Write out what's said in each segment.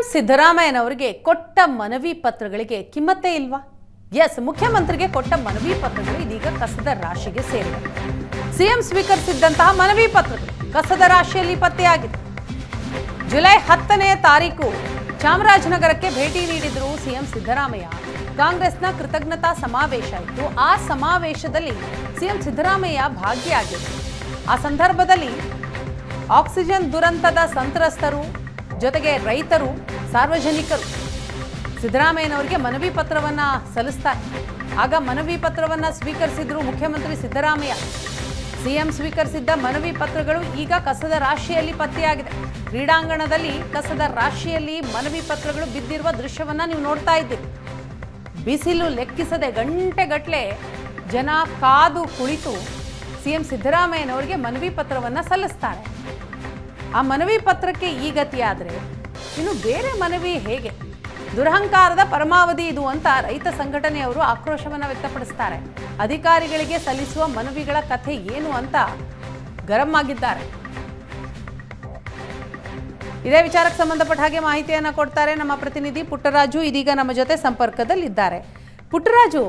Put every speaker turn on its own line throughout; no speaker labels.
CM ಸಿದ್ದರಾಮಯ್ಯನವರಿಗೆ ಕೊಟ್ಟ ಮನವಿ ಪತ್ರಗಳಿಗೆ ಕಿಮ್ಮತ್ತೇ ಇಲ್ವಾ? ಎಸ್, ಮುಖ್ಯಮಂತ್ರಿಗೆ ಕೊಟ್ಟ ಮನವಿ ಪತ್ರಗಳು ಇದೀಗ ಕಸದ ರಾಶಿಗೆ ಸೇರಿವೆ. ಸಿಎಂ ಸ್ವೀಕರಿಸಿದ್ದಂತಹ ಮನವಿ ಪತ್ರಗಳು ಕಸದ ರಾಶಿಯಲ್ಲಿ ಪತ್ತೆಯಾಗಿದೆ. ಜುಲೈ ಹತ್ತನೆಯ ತಾರೀಕು ಚಾಮರಾಜನಗರಕ್ಕೆ ಭೇಟಿ ನೀಡಿದ್ರು ಸಿಎಂ ಸಿದ್ದರಾಮಯ್ಯ. ಕಾಂಗ್ರೆಸ್ನ ಕೃತಜ್ಞತಾ ಸಮಾವೇಶ ಇತ್ತು. ಆ ಸಮಾವೇಶದಲ್ಲಿ ಸಿಎಂ ಸಿದ್ದರಾಮಯ್ಯ ಭಾಗಿಯಾಗಿದ್ದರು. ಆ ಸಂದರ್ಭದಲ್ಲಿ ಆಕ್ಸಿಜನ್ ದುರಂತದ ಸಂತ್ರಸ್ತರು ಜೊತೆಗೆ ರೈತರು, ಸಾರ್ವಜನಿಕರು ಸಿದ್ದರಾಮಯ್ಯನವರಿಗೆ ಮನವಿ ಪತ್ರವನ್ನು ಸಲ್ಲಿಸ್ತಾರೆ. ಆಗ ಮನವಿ ಪತ್ರವನ್ನು ಸ್ವೀಕರಿಸಿದ್ರು ಮುಖ್ಯಮಂತ್ರಿ ಸಿದ್ದರಾಮಯ್ಯ. ಸಿಎಂ ಸ್ವೀಕರಿಸಿದ್ದ ಮನವಿ ಪತ್ರಗಳು ಈಗ ಕಸದ ರಾಶಿಯಲ್ಲಿ ಪತ್ತೆಯಾಗಿದೆ. ಕ್ರೀಡಾಂಗಣದಲ್ಲಿ ಕಸದ ರಾಶಿಯಲ್ಲಿ ಮನವಿ ಪತ್ರಗಳು ಬಿದ್ದಿರುವ ದೃಶ್ಯವನ್ನು ನೀವು ನೋಡ್ತಾ ಇದ್ದೀರಿ. ಬಿಸಿಲು ಲೆಕ್ಕಿಸದೆ ಗಂಟೆಗಟ್ಟಲೆ ಜನ ಕಾದು ಕುಳಿತು ಸಿಎಂ ಸಿದ್ದರಾಮಯ್ಯನವರಿಗೆ ಮನವಿ ಪತ್ರವನ್ನು ಸಲ್ಲಿಸ್ತಾರೆ. ಆ ಮನವಿ ಪತ್ರಕ್ಕೆ ಈ ಗತಿಯಾದರೆ ಇನ್ನು ಬೇರೆ ಮನವಿ ಹೇಗೆ? ದುರಹಂಕಾರದ ಪರಮಾವಧಿ ಇದು ಅಂತ ರೈತ ಸಂಘಟನೆಯವರು ಆಕ್ರೋಶವನ್ನು ವ್ಯಕ್ತಪಡಿಸ್ತಾರೆ. ಅಧಿಕಾರಿಗಳಿಗೆ ಸಲ್ಲಿಸುವ ಮನವಿಗಳ ಕಥೆ ಏನು ಅಂತ ಗರಂ ಆಗಿದ್ದಾರೆ. ಇದೇ ವಿಚಾರಕ್ಕೆ ಸಂಬಂಧಪಟ್ಟ ಹಾಗೆ ಮಾಹಿತಿಯನ್ನು ಕೊಡ್ತಾರೆ ನಮ್ಮ ಪ್ರತಿನಿಧಿ ಪುಟ್ಟರಾಜು. ಇದೀಗ ನಮ್ಮ ಜೊತೆ ಸಂಪರ್ಕದಲ್ಲಿದ್ದಾರೆ. ಪುಟ್ಟರಾಜು,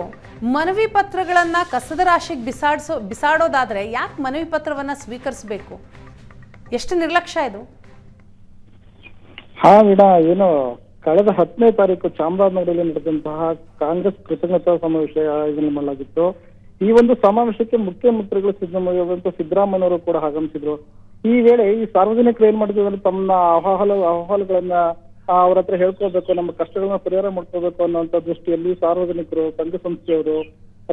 ಮನವಿ ಪತ್ರಗಳನ್ನ ಕಸದ ರಾಶಿಗೆ ಬಿಸಾಡಿಸೋ ಬಿಸಾಡೋದಾದ್ರೆ ಯಾಕೆ ಮನವಿ ಪತ್ರವನ್ನ ಸ್ವೀಕರಿಸಬೇಕು? ಎಷ್ಟು ನಿರ್ಲಕ್ಷ್ಯ ಇದು?
ಹಾ ವೀಣಾ, ಏನು, ಕಳೆದ ಹತ್ತನೇ ತಾರೀಕು ಚಾಮರಾಜನಗರದಲ್ಲಿ ನಡೆದಂತಹ ಕಾಂಗ್ರೆಸ್ ಕೃತಜ್ಞತಾ ಸಮಾವೇಶ ಆಯೋಜನೆ ಮಾಡಲಾಗಿತ್ತು. ಈ ಒಂದು ಸಮಾವೇಶಕ್ಕೆ ಮುಖ್ಯಮಂತ್ರಿಗಳು ಸಿದ್ದರಾಮಯ್ಯ ಅವರು ಕೂಡ ಆಗಮಿಸಿದ್ರು. ಈ ವೇಳೆ ಈ ಸಾರ್ವಜನಿಕರು ಏನ್ ಮಾಡಿದ್ರು ತಮ್ಮ ಅಹವಾಲು ಅಹವಾಲುಗಳನ್ನ ಅವ್ರ ಹತ್ರ ಹೇಳ್ಕೋಬೇಕು ನಮ್ಮ ಕಷ್ಟಗಳನ್ನ ಪರಿಹಾರ ಮಾಡ್ಕೋಬೇಕು ಅನ್ನುವಂತ ದೃಷ್ಟಿಯಲ್ಲಿ ಸಾರ್ವಜನಿಕರು, ಸಂಘ ಸಂಸ್ಥೆಯವರು,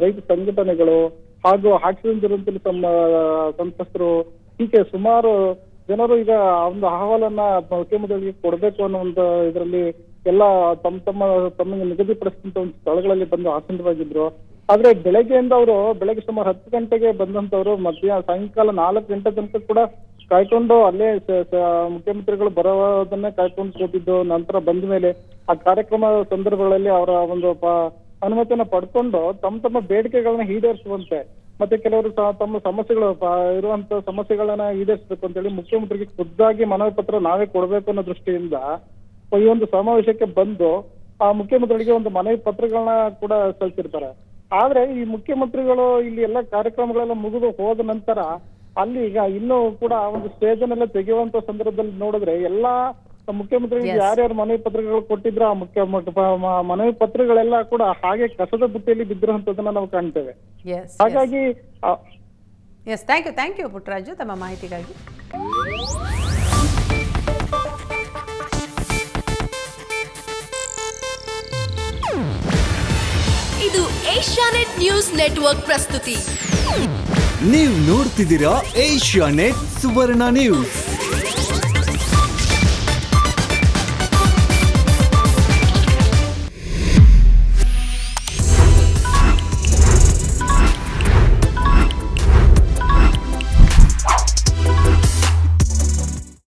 ರೈತ ಸಂಘಟನೆಗಳು ಹಾಗೂ ಆಕ್ಸಿಜನ್ ದುರಂತದಲ್ಲಿ ತಮ್ಮ ಸಂತ್ರಸ್ತರು ಹೀಗೆ ಸುಮಾರು ಜನರು ಈಗ ಒಂದು ಅಹವಾಲನ್ನ ಮುಖ್ಯಮಂತ್ರಿಗಳಿಗೆ ಕೊಡಬೇಕು ಅನ್ನೋ ಒಂದು ಇದರಲ್ಲಿ ಎಲ್ಲ ತಮ್ಮ ತಮ್ಮ ತಮಗೆ ನಿಗದಿಪಡಿಸಿದಂತ ಒಂದು ಸ್ಥಳಗಳಲ್ಲಿ ಬಂದು ಆಸೀನರಾಗಿದ್ರು ಆದ್ರೆ ಬೆಳಗ್ಗೆಯಿಂದ ಅವರು ಬೆಳಗ್ಗೆ ಸುಮಾರು ಹತ್ತು ಗಂಟೆಗೆ ಬಂದಂತವ್ರು ಮಧ್ಯಾಹ್ನ ಸಾಯಂಕಾಲ ನಾಲ್ಕು ಗಂಟೆ ತನಕ ಕೂಡ ಕಾಯ್ಕೊಂಡು ಅಲ್ಲೇ ಮುಖ್ಯಮಂತ್ರಿಗಳು ಬರೋದನ್ನೇ ಕಾಯ್ಕೊಂಡು ಕೂತಿದ್ದು, ನಂತರ ಬಂದ ಮೇಲೆ ಆ ಕಾರ್ಯಕ್ರಮ ಸಂದರ್ಭಗಳಲ್ಲಿ ಅವರ ಒಂದು ಅನುಮತಿಯನ್ನ ಪಡ್ಕೊಂಡು ತಮ್ಮ ತಮ್ಮ ಬೇಡಿಕೆಗಳನ್ನ ಈಡೇರಿಸುವಂತೆ ಮತ್ತೆ ಕೆಲವರು ಸಹ ತಮ್ಮ ಸಮಸ್ಯೆಗಳು ಇರುವಂತಹ ಇರುವಂತ ಸಮಸ್ಯೆಗಳನ್ನ ಈಡೇರಿಸಬೇಕು ಅಂತೇಳಿ ಮುಖ್ಯಮಂತ್ರಿಗೆ ಖುದ್ದಾಗಿ ಮನವಿ ಪತ್ರ ನಾವೇ ಕೊಡ್ಬೇಕು ಅನ್ನೋ ದೃಷ್ಟಿಯಿಂದ ಈ ಒಂದು ಸಮಾವೇಶಕ್ಕೆ ಬಂದು ಆ ಮುಖ್ಯಮಂತ್ರಿಗಳಿಗೆ ಒಂದು ಮನವಿ ಪತ್ರಗಳನ್ನ ಕೂಡ ಸಲ್ಲಿಸಿರ್ತಾರೆ ಆದ್ರೆ ಈ ಮುಖ್ಯಮಂತ್ರಿಗಳು ಇಲ್ಲಿ ಎಲ್ಲ ಕಾರ್ಯಕ್ರಮಗಳೆಲ್ಲ ಮುಗಿದು ಹೋದ ನಂತರ ಅಲ್ಲಿ ಈಗ ಇನ್ನೂ ಕೂಡ ಒಂದು ಸ್ಟೇಜ್ ಅನ್ನೆಲ್ಲ ತೆಗೆಯುವಂತ ಸಂದರ್ಭದಲ್ಲಿ ನೋಡಿದ್ರೆ ಎಲ್ಲಾ ಮುಖ್ಯಮಂತ್ರಿಗಳಿಗೆ. ಯಾರ್ಯಾರು ಮನವಿ ಪತ್ರಗಳು ಕೊಟ್ಟಿದ್ರು ಆ ಮುಖ್ಯ ಮನವಿ ಪತ್ರಗಳೆಲ್ಲ ಕೂಡ ಹಾಗೆ ಕಸದ ಬುಟ್ಟಿಯಲ್ಲಿ ಬಿದ್ದಿರುವಂತದನ್ನ ನಾವು ಕಾಣ್ತೇವೆ
ಎಸ್
ಹಾಗಾಗಿ
yes thank you thank you Puttaraju ತಮ್ಮ ಮಾಹಿತಿಗಾಗಿ.
ಇದು ಏಷ್ಯಾನೆಟ್ ನ್ಯೂಸ್ ನೆಟ್ವರ್ಕ್ ಪ್ರಸ್ತುತಿ.
ನೀವು ನೋಡ್ತಿದ್ದೀರಾ ಏಷ್ಯಾ ನೆಟ್ ಸುವರ್ಣ ನ್ಯೂಸ್.